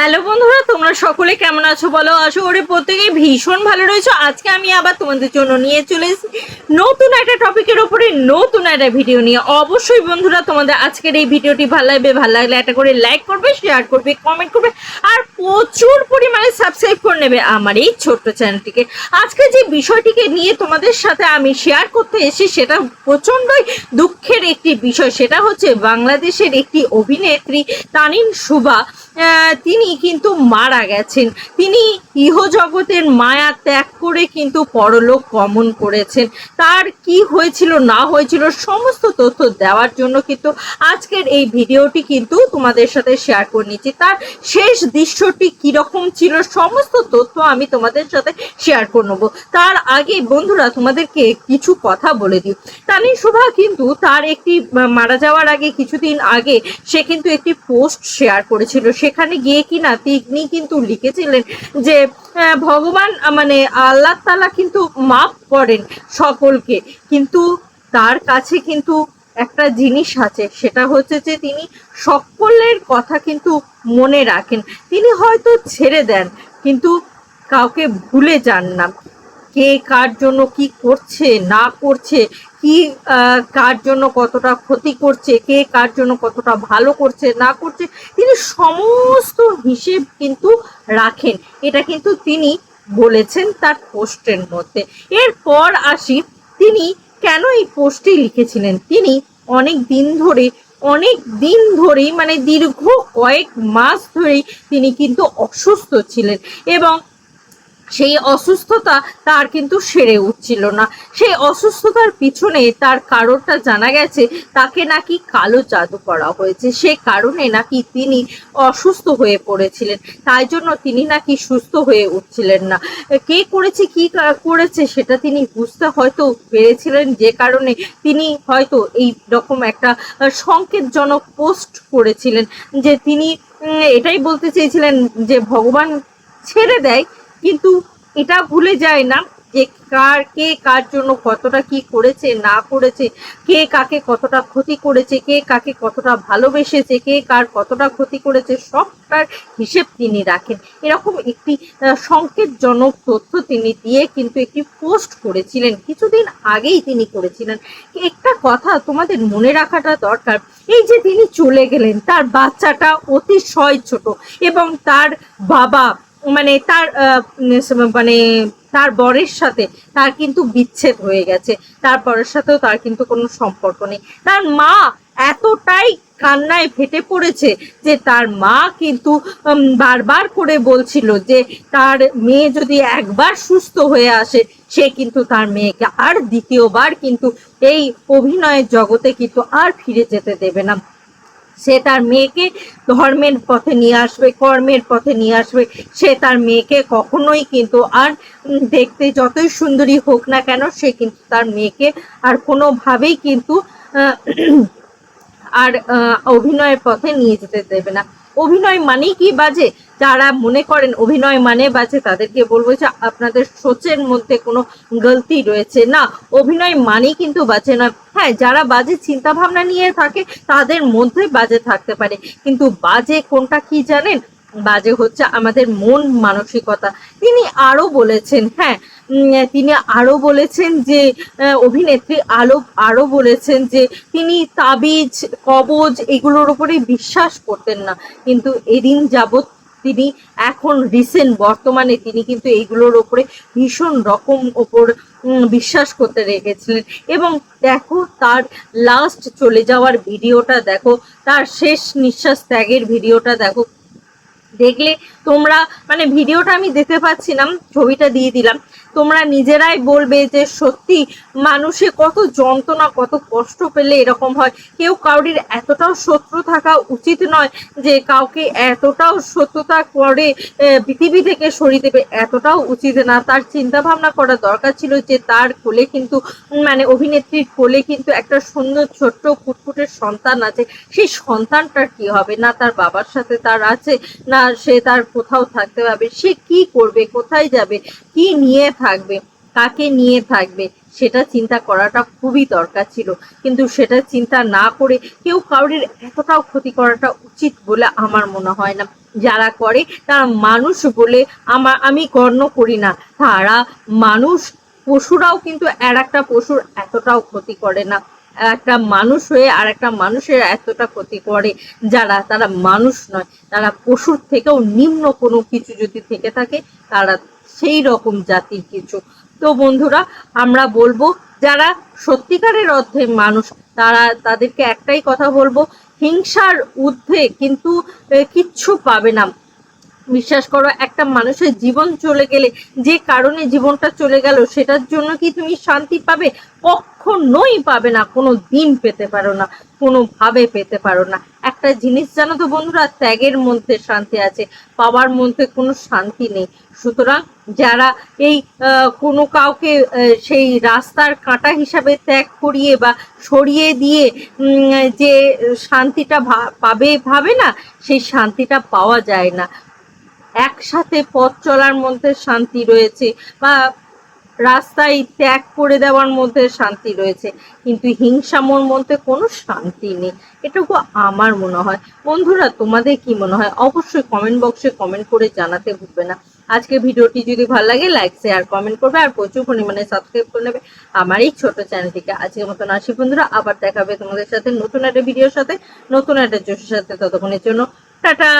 Hello বন্ধুরা তোমরা সকলে কেমন আছো বলো? আশা করি প্রত্যেকে ভীষণ ভালো রয়েছো। আজকে আমি আবার তোমাদের জন্য নিয়ে চলে এসেছি নতুন একটা টপিকের ওপরে নতুন একটা ভিডিও নিয়ে। অবশ্যই বন্ধুরা তোমাদের আজকের এই ভিডিওটি ভালো লাগবে ভালো লাগলে একটা করে লাইক করবে শেয়ার করবে কমেন্ট করবে আর প্রচুর পরিমাণে সাবস্ক্রাইব করে নেবে আমার এই ছোট্ট চ্যানেলটিকে আজকে যে বিষয়টিকে নিয়ে তোমাদের সাথে আমি শেয়ার করতে এসেছি সেটা প্রচণ্ডই দুঃখের একটি বিষয়। সেটা হচ্ছে বাংলাদেশের একটি অভিনেত্রী সুবা। আহ, তিনি কিন্তু মারা গেছেন। তিনি ইহজগতের মায়া ত্যাগ করে কিন্তু পরলোক গমন করেছেন। তার কি হয়েছিল, না হয়েছিল, সমস্ত তথ্য দেওয়ার জন্য কিন্তু আজকের এই ভিডিওটি কিন্তু তোমাদের সাথে শেয়ার করে নিচ্ছি। তার শেষ দৃশ্যটি কীরকম ছিল, সমস্ত তথ্য আমি তোমাদের সাথে শেয়ার করে নেব। তার আগে বন্ধুরা, তোমাদেরকে কিছু কথা বলে দিই। তানি শোভা কিন্তু তার একটি মারা যাওয়ার আগে, কিছুদিন আগে সে কিন্তু একটি পোস্ট শেয়ার করেছিল। সেখানে গিয়ে কিনা তিনি কিন্তু লিখেছিলেন যে ভগবান মানে আল্লাহ তালা কিন্তু মাফ করেন সকলকে। কিন্তু তার কাছে কিন্তু একটা জিনিস আছে, সেটা হচ্ছে যে তিনি সকলের কথা কিন্তু মনে রাখেন। তিনি হয়তো ছেড়ে দেন, কিন্তু কাউকে ভুলে যান না। কে কার জন্য কি করছে, না করছে কি কার জন্য কতটা ক্ষতি করছে, কে কার জন্য কতটা ভালো করছে, না করছে, তিনি সমস্ত হিসেব কিন্তু রাখেন। এটা কিন্তু তিনি বলেছেন তার পোস্টের মধ্যে। এরপর আসি, তিনি কেন এই পোস্টটি লিখেছিলেন? তিনি অনেক দিন ধরে, অনেক দিন ধরেই মানে দীর্ঘ কয়েক মাস ধরেই তিনি কিন্তু অসুস্থ ছিলেন এবং সেই অসুস্থতা তার কিন্তু সেরে উঠছিল না। সেই অসুস্থতার পিছনে তার কারণটা জানা গেছে, তাকে নাকি কালো জাদু করা হয়েছে। সে কারণে নাকি তিনি অসুস্থ হয়ে পড়েছিলেন। তাই জন্য তিনি নাকি সুস্থ হয়ে উঠছিলেন না। কে করেছে, কি করেছে সেটা তিনি বুঝতে হয়তো পেরেছিলেন যে কারণে তিনি হয়তো এই রকম একটা সংকেতজনক পোস্ট করেছিলেন যে তিনি এটাই বলতে চেয়েছিলেন যে ভগবান ছেড়ে দেয় কিন্তু এটা ভুলে যায় না যে কার কে কার জন্য কতটা কি করেছে, না করেছে, কে কাকে কতটা ক্ষতি করেছে, কে কাকে কতটা ভালোবেসেছে, কে কার কতটা ক্ষতি করেছে, সবটার হিসেব তিনি রাখেন। এরকম একটি সংকেতজনক তথ্য তিনি দিয়ে কিন্তু একটি পোস্ট করেছিলেন। কিছুদিন আগেই তিনি করেছিলেন। একটা কথা তোমাদের মনে রাখাটা দরকার। এই যে তিনি চলে গেলেন, তার বাচ্চাটা অতিশয় ছোট এবং তার বাবা মানে তার মানে তার বরের সাথে তার কিন্তু বিচ্ছেদ হয়ে গেছে। তার বরের সাথেও তার কিন্তু কোনো সম্পর্ক নেই। তার মা এতটাই কান্নায় ফেটে পড়েছে যে তার মা কিন্তু বারবার করে বলছিল যে তার মেয়ে যদি একবার সুস্থ হয়ে আসে, সে কিন্তু তার মেয়েকে আর দ্বিতীয়বার কিন্তু এই অভিনয়ের জগতে কিন্তু আর ফিরে যেতে দেবে না। সে তার মেয়েকে ধর্মের পথে নিয়ে আসবে, কর্মের পথে নিয়ে আসবে। সে তার মেয়েকে কখনোই কিন্তু আর দেখতে যতই সুন্দরী হোক না কেন, সে কিন্তু তার মেয়েকে আর কোনোভাবেই কিন্তু আর অভিনয়ের পথে নিয়ে যেতে দেবে না। অভিনয় মানেই কি বাজে? যারা মনে করেন অভিনয় মানে বাজে, তাদেরকে বলব যে আপনাদের সোচের মধ্যে কোনো গলতি রয়েছে না। অভিনয় মানেই কিন্তু বাজে না হ্যাঁ যারা বাজে চিন্তা ভাবনা নিয়ে থাকে, তাদের মধ্যে বাজে থাকতে পারে। কিন্তু বাজে কোনটা কি জানেন? বাজে হচ্ছে আমাদের মন মানসিকতা। তিনি আরও বলেছেন হ্যাঁ তিনি আরও বলেছেন যে অভিনেত্রী আলো আরও বলেছেন যে, তিনি তাবিজ, কবজ এগুলোর উপরে বিশ্বাস করতেন না। কিন্তু এদিন যাবৎ তিনি এখন রিসেন্ট বর্তমানে তিনি কিন্তু এইগুলোর ওপরে ভীষণ রকম ওপর বিশ্বাস করতে রেখেছিলেন। এবং দেখো, তার লাস্ট চলে যাওয়ার ভিডিওটা দেখো, তার শেষ নিঃশ্বাস ত্যাগের ভিডিওটা দেখো দেখলে তোমরা মানে ভিডিওটা আমি দেখতে পাচ্ছিলাম ছবিটা দিয়ে দিলাম। তোমরা নিজেরাই বলবে যে সত্যি মানুষে কত যন্ত্রণা, কত কষ্ট পেলে এরকম হয়। কেউ কাউরির এতটাও শত্রু থাকা উচিত নয় যে কাউকে এতটাও সত্যতা করে পৃথিবী থেকে সরিয়ে দেবে, এতটাও উচিত না। তার চিন্তা ভাবনা করা দরকার ছিল যে তার কোলে কিন্তু মানে অভিনেত্রীর কোলে কিন্তু একটা সুন্দর ছোট্ট কুটকুটের সন্তান আছে। সেই সন্তানটার কি হবে? না তার বাবার সাথে তার আছে, না সে তার কোথাও থাকতে পারবে। সে কি করবে? কোথায় যাবে? কি নিয়ে থাকবে? কাকে নিয়ে থাকবে? সেটা চিন্তা করাটা খুবই দরকার ছিল। কিন্তু সেটা চিন্তা না করে কেউ কারোর এতটাও ক্ষতি করাটা উচিত বলে আমার মনে হয় না। যারা করে, তারা মানুষ বলে আমার, আমি গণ্য করি না। তারা মানুষ, পশুরাও কিন্তু আর একটা পশুর এতটাও ক্ষতি করে না। একটা মানুষ হয়ে আর একটা মানুষের এতটা ক্ষতি করে যারা, তারা মানুষ নয়, তারা পশুর থেকেও নিম্ন কোনো কিছু যদি থেকে থাকে, তারা সেই রকম জাতির কিছু। তো বন্ধুরা, আমরা বলব, যারা সত্যিকারের অর্থে মানুষ, তারা তাদেরকে একটাই কথা বলব, হিংসার ঊর্ধ্বে কিন্তু কিচ্ছু পাবে না। বিশ্বাস করো, একটা মানুষের জীবন চলে গেলে যে কারণে জীবনটা চলে গেল, সেটার জন্য কি তুমি শান্তি পাবে? কখনোই পাবে না, কোনো দিন পেতে পারো না, কোনোভাবে পেতে পারো না। একটা জিনিস জানো তো বন্ধুরা, ত্যাগের মধ্যে শান্তি আছে, পাওয়ার মধ্যে কোনো শান্তি নেই। সুতরাং যারা এই কোনো কাউকে সেই রাস্তার কাঁটা হিসাবে ত্যাগ করিয়ে বা সরিয়ে দিয়ে যে শান্তিটা পাবে, ভাবে না, সেই শান্তিটা পাওয়া যায় না। একসাথে পথ চলার মধ্যে শান্তি রয়েছে বা রাস্তায় ত্যাগ করে দেওয়ার মধ্যে শান্তি রয়েছে। কিন্তু হিংসামোর মধ্যে কোনো শান্তি নেই। এটুকু আমার মনে হয়। বন্ধুরা, তোমাদের কি মনে হয়? অবশ্যই কমেন্ট বক্সে কমেন্ট করে জানাতে ভুলবে না। আজকে ভিডিওটি যদি ভালো লাগে লাইক শেয়ার কমেন্ট করবে আর প্রচুর পরিমাণে সাবস্ক্রাইব করে নেবে আমার এই ছোট চ্যানেলটিকে। আজকের মতন আসি বন্ধুরা, আবার দেখাবে তোমাদের সাথে নতুন একটা ভিডিওর সাথে, নতুন একটা জোশের সাথে ততক্ষণের জন্য। টাটা!